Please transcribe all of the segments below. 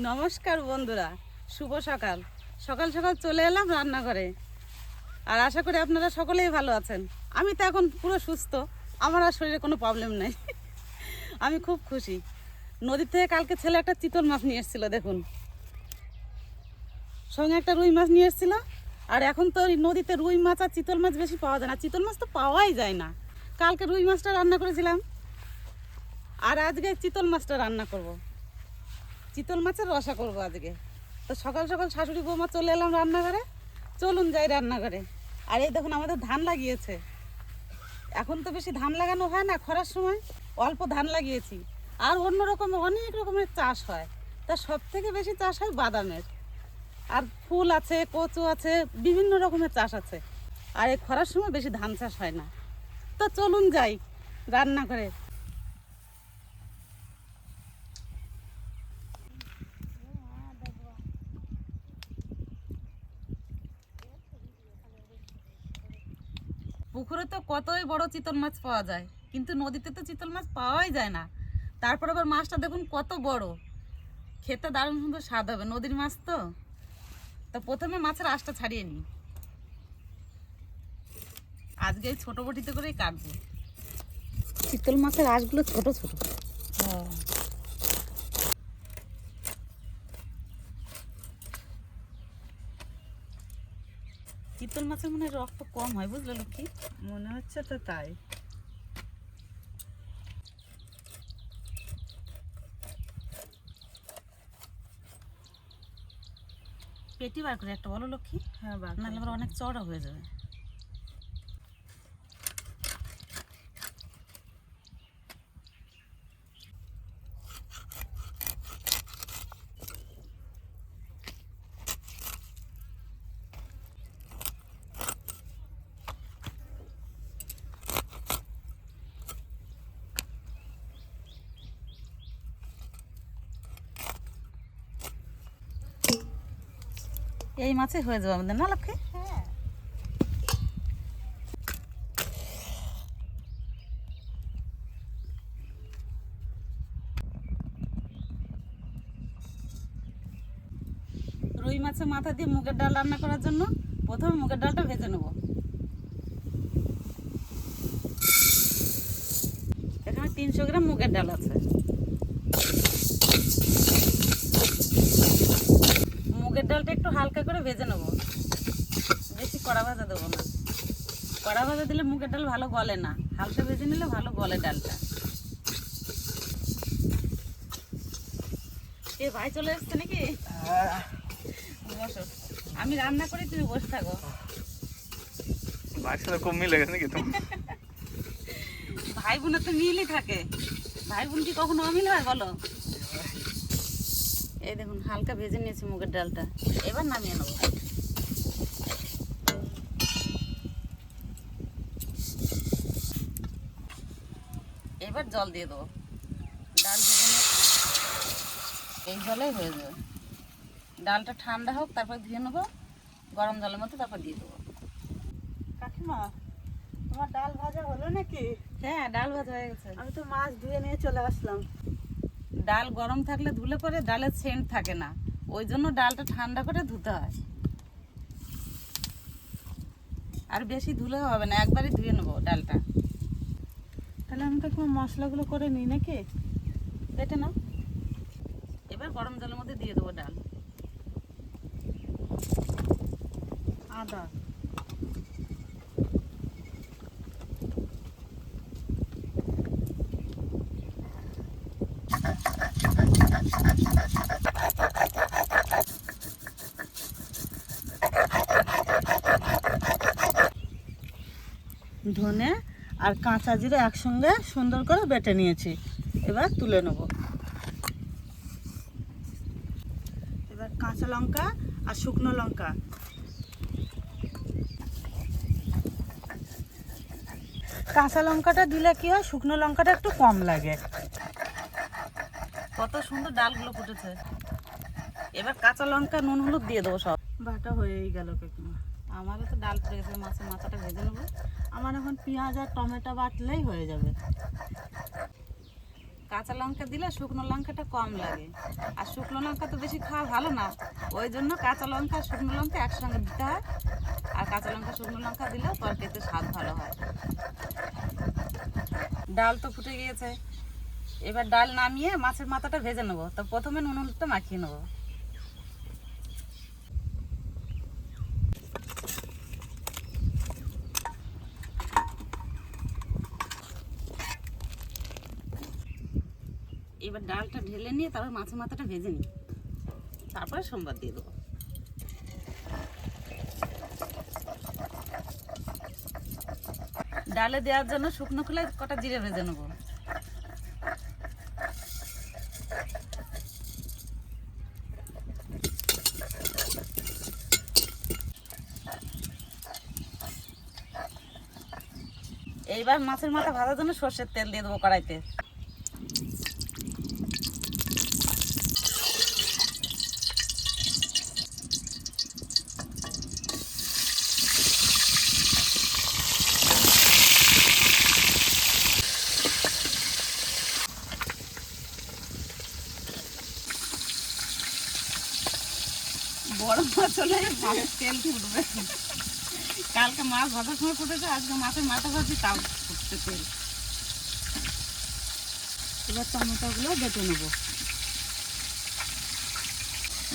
নমস্কার বন্ধুরা, শুভ সকাল। সকাল সকাল চলে এলাম রান্নাঘরে। আর আশা করি আপনারা সকলেই ভালো আছেন। আমি তো এখন পুরো সুস্থ, আমার আর শরীরে কোনো প্রবলেম নেই। আমি খুব খুশি। নদী থেকে কালকে ছেলে একটা চিতল মাছ নিয়ে এসেছিল, দেখুন। সঙ্গে একটা রুই মাছ নিয়ে এসেছিল। আর এখন তো নদীতে রুই মাছ আর চিতল মাছ বেশি পাওয়া যায় না। চিতল মাছ তো পাওয়াই যায় না। কালকে রুই মাছটা রান্না করেছিলাম। আর আজকে চিতল মাছটা রান্না করব। চিতল মাছের রসা করব আজকে। তো সকাল সকাল শাশুড়ি বৌমা চলে এলাম রান্নাঘরে। চলুন যাই রান্নাঘরে। আর এই দেখুন আমাদের ধান লাগিয়েছে। এখন তো বেশি ধান লাগানো হয় না, খরার সময় অল্প ধান লাগিয়েছি। আর অন্য রকম অনেক রকমের চাষ হয়। তা সব থেকে বেশি চাষ হয় বাদামের। আর ফুল আছে, কচু আছে, বিভিন্ন রকমের চাষ আছে। আর এই খরার সময় বেশি ধান চাষ হয় না। তো চলুন যাই রান্না করে পুকুরে তো কতই বড় চিতল মাছ পাওয়া যায় কিন্তু নদীতে তো চিতল মাছ পাওয়াই যায় না। তারপর আবার মাছটা দেখুন কত বড়। খেতে দারুণ সুন্দর স্বাদ হবে নদীর মাছ তো। তো প্রথমে মাছের আঁশটা ছাড়িয়ে নিই। আজকে এই ছোটো বটিতে করেই কাটবো। চিতল মাছের আঁশগুলো ছোট ছোট। চিতল মাছের মনে হয় রক্ত কম হয় বুঝলে লক্ষ্মী? মনে হচ্ছে তো তাই। পেটি বার করে একটা বলো লক্ষ্মী? হ্যাঁ বার নাহলে আবার অনেক চড়া হয়ে যাবে। এই মাছে হয়ে যাবে আমাদের, না লক্ষ্মী? রুই মাছের মাথা দিয়ে মুগের ডাল রান্না করার জন্য প্রথমে মুগের ডালটা ভেজে নেব। এখানে তিনশো গ্রাম মুগের ডাল আছে মুগের ডালটা একটু হালকা করে ভেজে নেব। বেশি কড়া ভাজা দেবো না। কড়া ভাজা দিলে মুগের ডাল ভালো গলে না। হালকা ভেজে নিলে ভালো গলে ডালটা। এ ভাই চলে এসছে নাকি? বসো। আমি রান্না করে তুমি বসে থাকো। সাথে খুব মিলে গেছে নাকি তোমার? ভাই বোনের তো মিলই থাকে। ভাই বোন কি কখনো অমিল হয় বলো? এই দেখুন হালকা ভেজে নিয়েছি মুগের ডালটা। এবার নামিয়ে নেব। এবার জল দিয়ে দেবো। ডাল এই জলেই হয়ে যাবে। ডালটা ঠান্ডা হোক তারপর ধুয়ে নেব। গরম জলের মধ্যে তারপর দিয়ে দেবো। কাকিমা তোমার ডাল ভাজা হলো নাকি? হ্যাঁ ডাল ভাজা হয়ে গেছে। আমি তো মাছ ধুয়ে নিয়ে চলে আসলাম। ডাল গরম থাকলে ধুলে পরে ডালের সেন্ট থাকে না। ওই জন্য ডালটা ঠান্ডা করে ধুতে হয়। আর বেশি ধুলে হবে না একবারই ধুয়ে নেব ডালটা। তাহলে আমি তো কাকিমা মশলাগুলো করে নিই নাকি? বেটে নাও। এবার গরম জলের মধ্যে দিয়ে দেবো ডাল। আদা ধনে আর কাঁচা জিরে একসঙ্গে সুন্দর করে বেটে নিয়েছি। এবার তুলে নেব। এবার কাঁচা লঙ্কা আর শুকনো লঙ্কা। কাঁচা লঙ্কাটা দিলে কি হয়, শুকনো লঙ্কাটা একটু কম লাগে। কত সুন্দর ডালগুলো ফুটেছে। এবার কাঁচা লঙ্কা, নুন, হলুদ দিয়ে দেবো সব। বাটা হয়েই গেল কাকিমা। আমারও তো ডাল ফুটে গেছে, মাছের মাথাটা ভেজে নেব। আমার এখন পেঁয়াজ আর টমেটো বাটলেই হয়ে যাবে। কাঁচা লঙ্কা দিলে শুকনো লঙ্কাটা কম লাগে। আর শুকনো লঙ্কা তো বেশি খাওয়া ভালো না। ওই জন্য কাঁচা লঙ্কা আর শুকনো লঙ্কা একসঙ্গে দিতে হয়। আর কাঁচা লঙ্কা, শুকনো লঙ্কা দিলে তরকারিতে স্বাদ ভালো হয়। ডাল তো ফুটে গিয়েছে। এবার ডাল নামিয়ে মাছের মাথাটা ভেজে নেব। তো প্রথমে নুন হলুদটা মাখিয়ে নেব। এবার ডালটা ঢেলে নিয়ে তারপর মাছের মাথাটা ভেজে নিই। তারপরে সোমবার দিয়ে দেবো। ডালে দেওয়ার জন্য শুকনো খোলায় কটা জিরে ভেজে নেব। এইবার মাছের মাথা ভাজার জন্য সর্ষের তেল দিয়ে দেবো কড়াইতে। মাছের তেল ফুটবে। কালকে মাছ ভাজার সময় ফুটেছে আজকে মাছের মাথা ভাজি তাও ফুটছে তেল। এবার টমেটোগুলো বেটে নেব।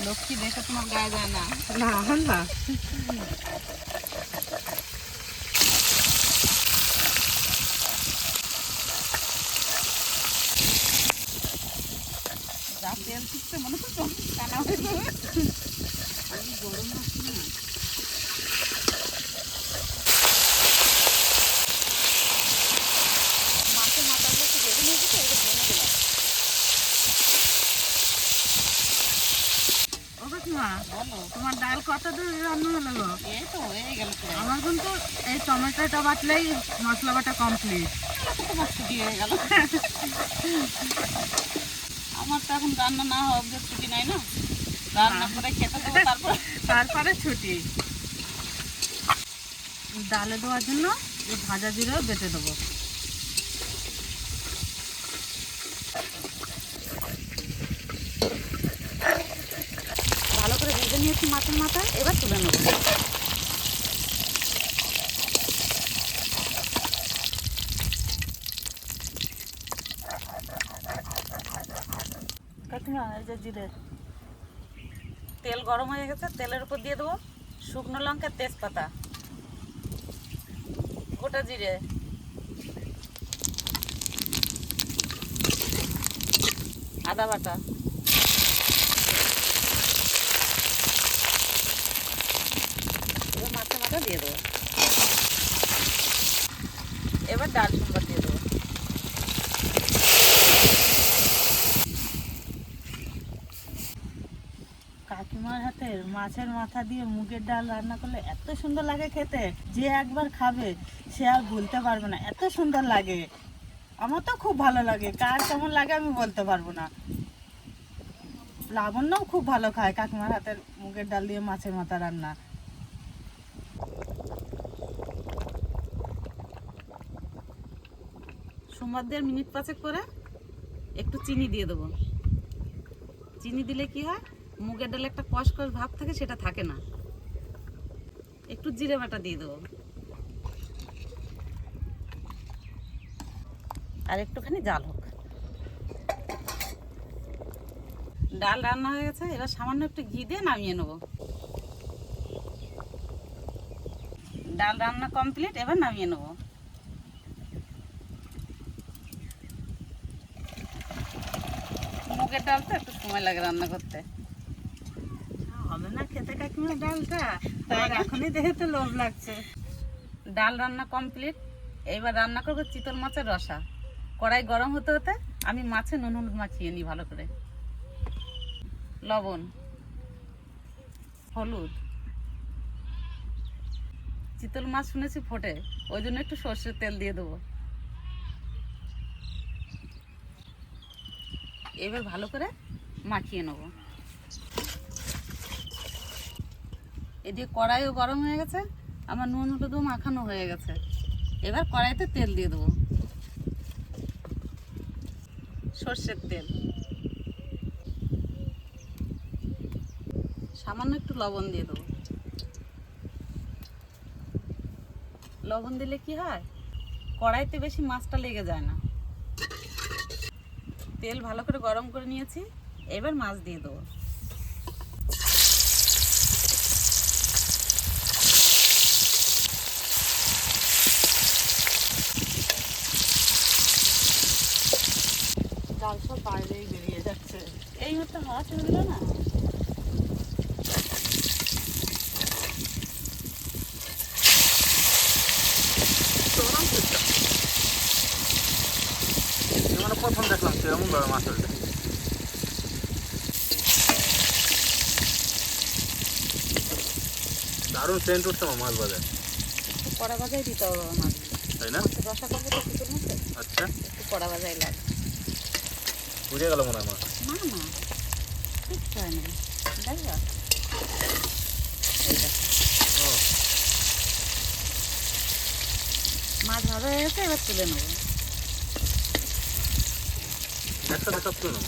লক্ষ্মী দেখে তোমার গায়ে যায় না। না না। যা তেল ফুটছে মনে তো কানা হয়ে যাবে। তোমার ডাল কত দূর রান্না হলো এই তো হয়ে গেল আমার কিন্তু এই টমেটোটা বাটলেই মশলা বাটা কমপ্লিট তোমার ছুটি হয়ে গেল আমার তো এখন রান্না না হওয়া অবধি ছুটি নাই না। রান্না করে খেতে দেবো, তারপর তারপরে ছুটি। ডালে দেওয়ার জন্য ভাজা জিরেও বেটে দেবো। ভালো করে ভেজে নিয়েছি মাছের মাথা এবার তুলে নেব। কাকিমা এই যে জিরে তেল গরম হয়ে গেছে, তেলের উপর দিয়ে দেবো শুকনো লঙ্কা তেজপাতা, গোটা জিরে। আদা বাটা। এবার মাথা দিয়ে দেবো। এবার ডাল সম্বার দিয়ে দেবো কাকিমার হাতের মাছের মাথা দিয়ে মুগের ডাল রান্না করলে এত সুন্দর লাগে খেতে। যে একবার খাবে, সে আর ভুলতে পারবে না। এত সুন্দর লাগে। আমার তো খুব ভালো লাগে। কার কেমন লাগে আমি বলতে পারব না। লাবণ্যও খুব ভালো খায় কাকিমার হাতের মুগের ডাল দিয়ে মাছের মাথা রান্না। সোমবার দিয়ে মিনিট পাঁচেক করে একটু চিনি দিয়ে দেবো। চিনি দিলে কি হয়? মুগের ডালে একটা কষ ভাব থাকে, সেটা থাকে না। একটু জিরে বাটা দিয়ে দেবো। আর একটুখানি জাল হোক। ডাল রান্না হয়ে গেছে, এবার সামান্য একটু ঘি দিয়ে নামিয়ে নেব। ডাল রান্না কমপ্লিট, এবার নামিয়ে নেব। মুগের ডাল তো একটু সময় লাগে রান্না করতে। হবে না খেতে কাকিমার ডালটা? তাই এখনই দেখে তো লোভ লাগছে। ডাল রান্না কমপ্লিট। এইবার রান্না করব চিতল মাছের রসা। কড়াই গরম হতে হতে আমি মাছে নুন হলুদ মাখিয়ে নিই ভালো করে। লবণ, হলুদ। চিতল মাছ শুনেছি ফোটে, ওই জন্য একটু সর্ষের তেল দিয়ে দেবো। এবার ভালো করে মাখিয়ে নেব। এদিকে কড়াইও গরম হয়ে গেছে, আমার নুন হলুদও মাখানো হয়ে গেছে। এবার কড়াইতে তেল দিয়ে দেবো। সর্ষের তেল। সামান্য একটু লবণ দিয়ে দেবো। লবণ দিলে কি হয়? কড়াইতে বেশি মাছটা লেগে যায় না। তেল ভালো করে গরম করে নিয়েছি, এবার মাছ দিয়ে দেবো জাল সব বাইরেই বেরিয়ে যাচ্ছে এই হাওয়া ছেড়ে দিল না প্রথম দেখলাম সেরকম ভাবে মাছ দারুণ সেন্ট উঠছে আমার মাছ বাজার। কড়া ভাজাই দিতে হবে মাছ। তাই না? রসা করব তো চিকেন মাছে আচ্ছা। একটু কড়া ভাজাই লাগে। গেল মনে হয় মাছ। না না ঠিক হয় না। দেখো এই দেখো। ও মাছ ভাজা হয়ে গেছে এবার তুলে নেব। একসাথে সব তুলে নেব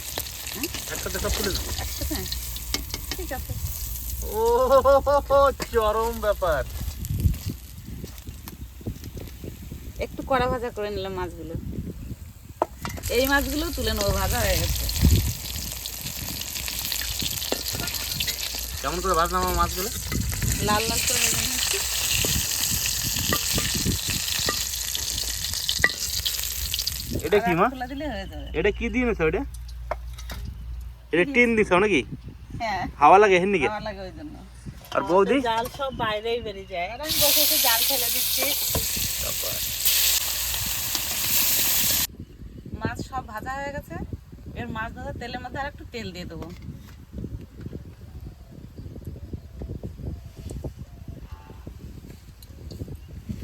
হ্যাঁ? একসাথে সব তুলে নেব একসাথে? ঠিক আছে। ও চরম ব্যাপার। একটু কড়া ভাজা করে নিলাম মাছগুলো। এই মাছগুলো তুলে নেব ভাজা হয়ে গেছে। কেমন করে ভাজলাম আমার মাছগুলো? লাল লাল করে ভেজে নিচ্ছি। এটা কি মা? হয়ে এটা কি দিয়ে নিছো এটা? এটা টিন দিছো নাকি? হ্যাঁ। হাওয়া লাগে হেন নাকি? ভালো লাগে ওই জন্য। আর বৌদি? জাল সব বাইরেই বেরিয়ে যায়। আর আমি বসে বসে জাল ফেলে দিচ্ছি সব ভাজা হয়ে গেছে। এর মাছ ভাজা তেলের মধ্যে আর একটু তেল দিয়ে দেবো।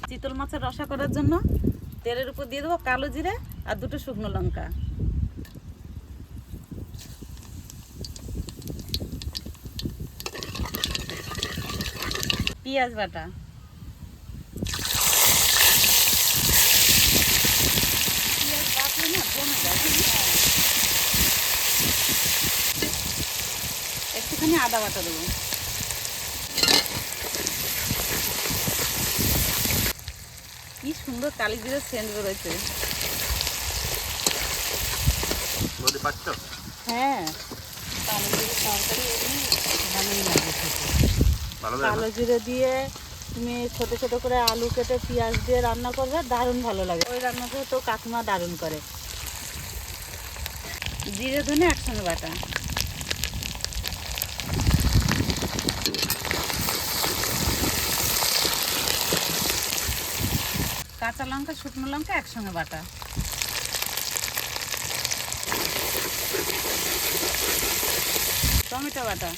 চিতল মাছের রসা করার জন্য তেলের উপর দিয়ে দেবো কালো জিরে আর দুটো শুকনো লঙ্কা। পেঁয়াজ বাটা পেঁয়াজ বাটলে না জমে যায় হ্যাঁ। আদা বাটা দেবো। কি সুন্দর কালি জিরে সেন্ট বেরোচ্ছে। হ্যাঁ। কালো জিরে দিয়ে তুমি ছোট ছোট করে আলু কেটে পেঁয়াজ দিয়ে রান্না করবে দারুণ ভালো লাগে। ওই রান্নাটা তো কাকিমা দারুণ করে। জিরে ধনে একসঙ্গে বাটা। কাঁচা লঙ্কা, শুকনো লঙ্কা, একসঙ্গে বাটা। টমেটো বাটা।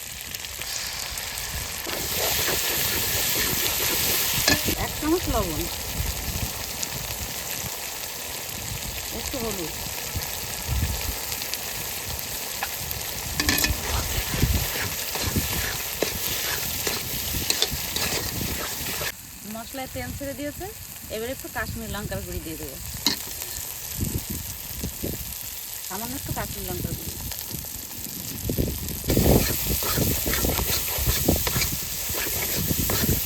এক চামচ লবণ। একটু হলুদ। মশলায় তেল ছেড়ে দিয়েছে। এবার একটু কাশ্মীর লঙ্কার গুঁড়ি দিয়ে দেবো। সামান্য একটু কাশ্মীর লঙ্কার গুঁড়ি।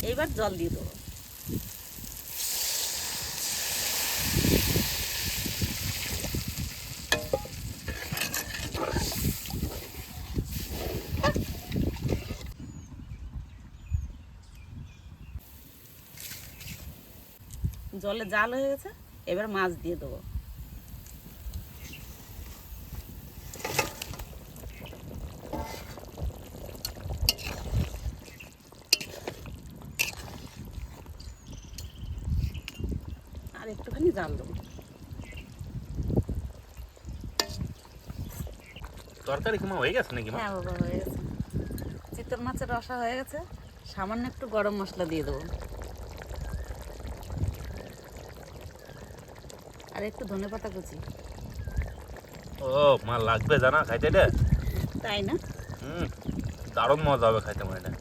এইবার জল দিয়ে দেবো। জলে জাল হয়ে গেছে এবার মাছ দিয়ে দেবো। আর একটুখানি জাল দেবো। তরকারি কি মা হয়ে গেছে নাকি হ্যাঁ বাবা হয়ে গেছে। চিতল মাছের রসা হয়ে গেছে সামান্য একটু গরম মশলা দিয়ে দেবো। আর একটু ধনে পাতা কুচি। ও মা লাগবে জানা? খাইতে এটা তাই না? হুম দারুণ মজা হবে খাইতে মনে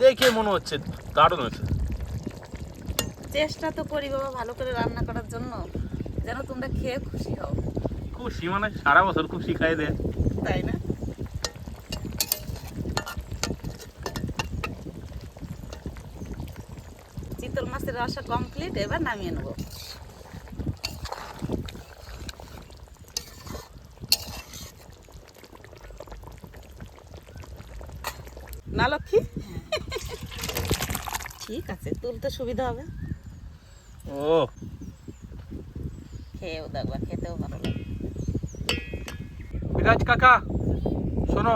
দেখে মনে হচ্ছে দারুণ হচ্ছে চেষ্টা তো করি বাবা ভালো করে রান্না করার জন্য যেন তোমরা খেয়ে খুশি হও। খুব সীমানা সারা বছর খুব শিখাই দেয় তাই না? চিতল মাছের রসা কমপ্লিট এবার নামিয়ে নেব। না লক্ষ্মী? ঠিক আছে তুলতে সুবিধা হবে। ও। খেয়েও দেখবা খেতেও ভালো লাগে। বিরাজ কাকা শোনো।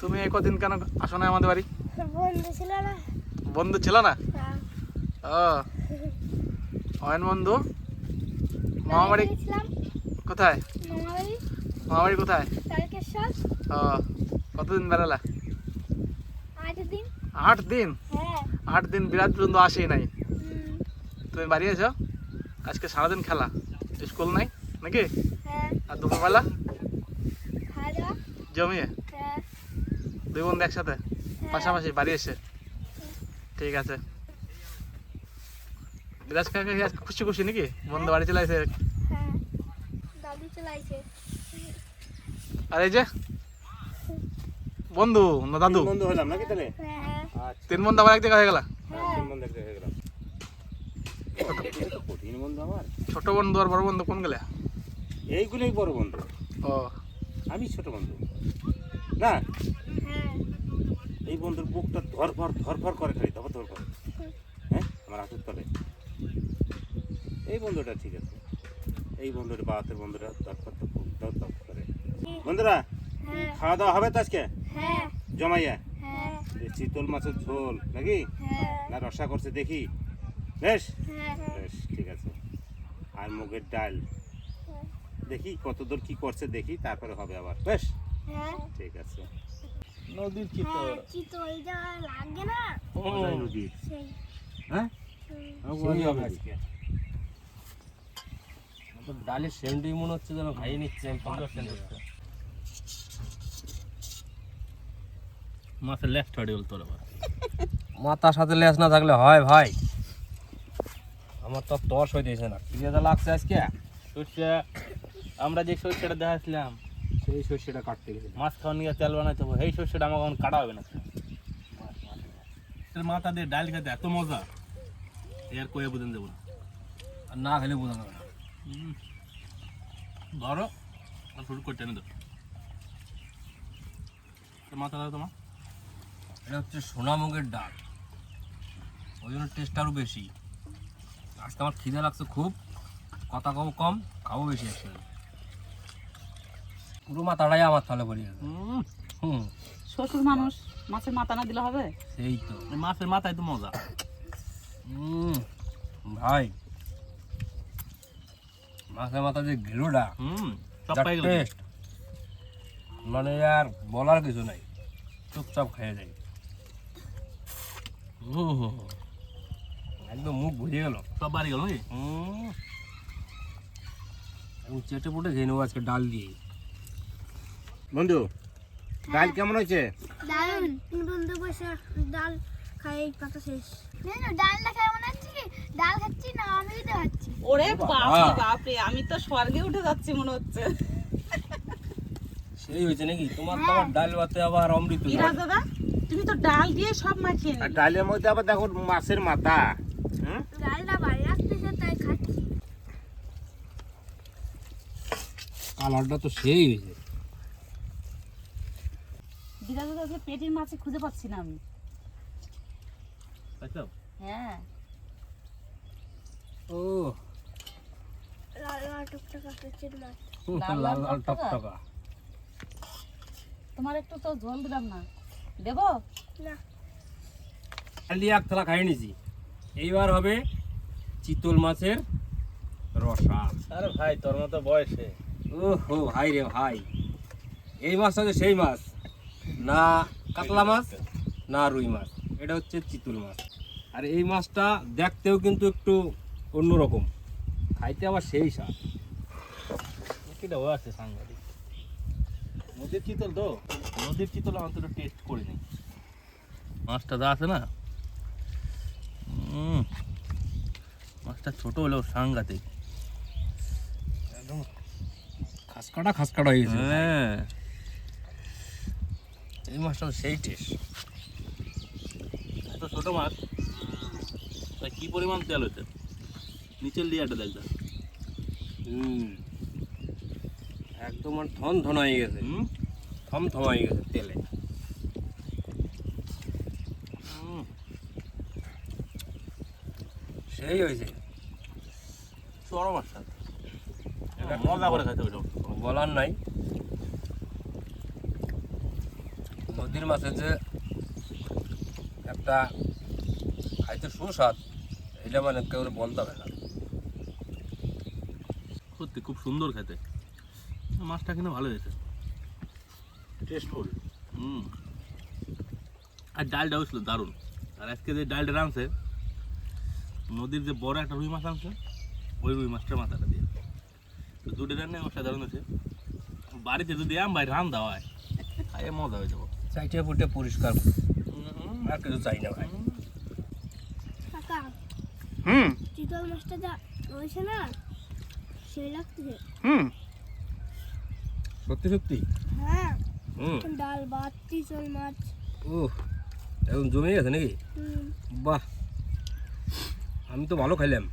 তুমি এই কদিন কেন আসো না আমাদের বাড়ি? বন্ধু ছিল না। বন্ধু ছিল না? হ্যাঁ। ও। অয়ন বন্ধু? মামা বাড়ি কোথায়? মামাবাড়ি। মামা বাড়ি কোথায়? কতদিন বেড়ালা? আট দিন। আট দিন? হ্যাঁ। বিরাট পর্যন্ত আসেই নাই। তুমি বাড়ি আছো? আজকে সারাদিন খেলা। স্কুল নাই নাকি? হ্যাঁ। আর দুপুরবেলা? জমিয়ে? হ্যাঁ। দুই বন্ধু একসাথে? পাশাপাশি বাড়ি এসে? ঠিক আছে। বিরাজ কাকা খুশি খুশি নাকি? বন্ধু বাড়ি চলে আসে আর এই যে? বন্ধু না দাদু? বন্ধু হলাম নাকি তাহলে? হ্যাঁ। আচ্ছা। তিন বন্ধু আবার এক জায়গায় হয়ে গেল? হ্যাঁ তিন বন্ধু একটা হয়ে গেলাম। কঠিন বন্ধু আমার। ছোট বন্ধু আর বড় বন্ধু কোন গেলে? এইগুলোই বড় বন্ধু। ও। আমি ছোট বন্ধু। না? হ্যাঁ। এই বন্ধুর বুকটা ধরফর ধরফর করে খালি ধর ধর করে। হ্যাঁ? আমার হাতের তলে। এই বন্ধুটা ঠিক আছে। এই বন্ধুটা বাতের বন্ধুরা ধরফর তো খুব ধর ধর করে বন্ধুরা খাওয়া দাওয়া হবে তো আজকে? হ্যাঁ জমাইয়া? হ্যাঁ। এই চিতল মাছের ঝোল নাকি? হ্যাঁ। না রসা করছে দেখি। বেশ? হ্যাঁ বেশ ঠিক আছে। আর মুগের ডাল। দেখি কতদূর কি করছে দেখি তারপরে হবে আবার। বেশ? হ্যাঁ। ঠিক আছে। নদীর হ্যাঁ চিতল যা লাগে না? কোথায় নদী। হ্যাঁ? সেই হবে আজকে ডালের সেন্টই মনে হচ্ছে যেন খাইয়ে নিচ্ছে আমি পঞ্চাশ সেন্ট হচ্ছে মাছের লেফট হাড়ি বলতো আবার মাথার সাথে লেস না থাকলে হয় ভাই। আমার তো তস হয়ে দিয়েছে না। কি যেটা লাগছে আজকে? সর্ষে আমরা যে সর্ষেটা দেখাচ্ছিলাম সেই সর্ষেটা কাটতে গেছে মাছ খাওয়া নিয়ে তেল বানাইতে হবে এই সর্ষেটা আমাকে এখন কাটা হবে না। মাথা দিয়ে ডাল খেতে এত মজা এর কয়ে বুঝেন দেবো না। আর না খেলে বোঝা যাবে না। ধরো শুরু করতে নি তো মাথা দাও তোমার। এটা হচ্ছে সোনামুগের ডাল। ওই জন্য টেস্ট আরও বেশি। আজকে আমার খিদে লাগছে খুব। কথা কম কম খাব বেশি একসাথে পুরো মাথাটাই আমার তাহলে বলি হুম। শ্বশুর মানুষ মাছের মাথা না দিলে হবে? সেই তো। মাছের মাথায় তো মজা। হুম ভাই। মাছের মাথা যে গেলোটা হুম টেস্ট মানে আর বলার কিছু নাই। চুপচাপ খেয়ে যাই হুম। একদম মুখ গেল। সব বাড়ি গেল চেটে পুটে খেয়ে নেব আজকে ডাল দিয়ে। বন্ধু ডাল কেমন হয়েছে? বন্ধু বসে ডাল খাই পাতা শেষ। ডালটা খাই মনে হচ্ছে কি ডাল খাচ্ছি না আমি তো খাচ্ছি। ওরে বাপরে বাপরে আমি তো স্বর্গে উঠে যাচ্ছি মনে হচ্ছে। সেই হয়েছে নাকি? তোমার তো আবার ডাল ভাতে আবার অমৃত। দাদা? তুমি তো ডাল দিয়ে সব মাখিয়ে নিলে। ডালের মধ্যে আবার দেখো মাছের মাথা ডালটা ভালো লাগতেছে তাই খাচ্ছি। কালারটা তো সেই হয়েছে। বিরাজ আজকে পেটের মাছে খুঁজে পাচ্ছি না আমি। হ্যাঁ। ও। লাল লাল টুকটাক আছে মাছ। লাল লাল লাল লাল টকটকা? টকটকা। তোমার একটু তো ঝোল দিলাম না। দেবো? না। খালি এক থালা খাই নিছি। এইবার হবে চিতল মাছের রসা। আরে ভাই তোর মতো বয়সে। ও হো ভাই রে ভাই। এই মাছটা হচ্ছে সেই মাছ না কাতলা মাছ না রুই মাছ। এটা হচ্ছে চিতল মাছ। আর এই মাছটা দেখতেও কিন্তু একটু অন্যরকম। খাইতে আবার সেই স্বাদ। কিটা আছে সাংবাদিক। নদীর চিতল তো? নদীর চিতল আমার তো টেস্ট করিনি মাছটা যা আছে না? হুম মাছটা ছোট হলেও সাংঘাতিক। একদম খাসকাটা খাসকাটা হয়ে গেছে। হ্যাঁ। এই মাছটা সেই টেস্ট এত ছোট মাছ। কি পরিমাণ তেল হয়েছে নিচের লেয়ারটা দেখটা হুম। একদম আর থন থন হয়ে গেছে। হুম? থম থম হয়ে গেছে তেলে। হুম, সেই হয়েছে। চরম মাছটা মজা করে খাইতে বলার নাই। নদীর মাছের যে একটা খাইতে সুস্বাদ এটা মানে কেউ বলতে হবে না। সত্যি খুব সুন্দর খেতে মাছটা কিন্তু ভালো হয়েছে। টেস্টফুল হুম। আর ডালটাও ছিল দারুণ। আর আজকে যে ডালটা রাঁধছে নদীর যে বড় একটা রুই মাছ আনছে ওই রুই মাছটার মাথাটা দিয়ে। তো দুটো রান্না অসাধারণ আছে বাড়িতে যদি আম ভাই রান্না হয় খাইয়ে মজা হয়ে যাব। চাইটে ফুটে পরিষ্কার। আর কিছু চাই না ভাই। হুম। চিতল মাছটা যা হয়েছে না সেই লাগতেছে হুম। সত্যি সত্যি? হ্যাঁ। ডাল ভাত চিতল মাছ। ও এখন জমে গেছে নাকি? বাহ। আমি তো ভালো খাইলাম।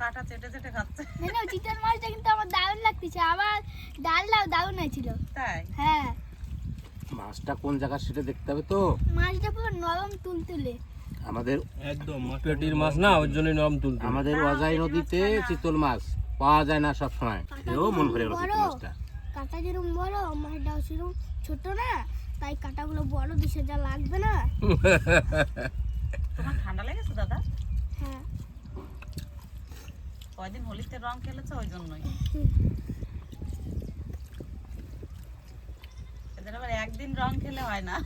কাটা চেটে চেটে খাচ্ছে। না না চিতল মাছটা কিন্তু আমার দারুণ লাগতেছে। আবার ডালটাও দারুণ হয়েছিল। তাই? হ্যাঁ। মাছটা কোন জায়গা সেটা দেখতে হবে তো? মাছটা পুরো নরম তুলতুলে। আমাদের একদম পেটির মাছ না ওর নরম তুলতে আমাদের অজাই নদীতে চিতল মাছ। পাওয়া যায় না সব সময় এও মন ভরে গেল মাছটা। কাটা যেরকম বড় মাছটাও সেরকম ছোট না তাই কাটাগুলো বড় দিশে যা লাগবে না। তোমার ঠান্ডা লেগেছে দাদা? হ্যাঁ। কয়দিন হোলিতে রং খেলেছে ওই জন্যই? এদের আবার একদিন রং খেলে হয় না।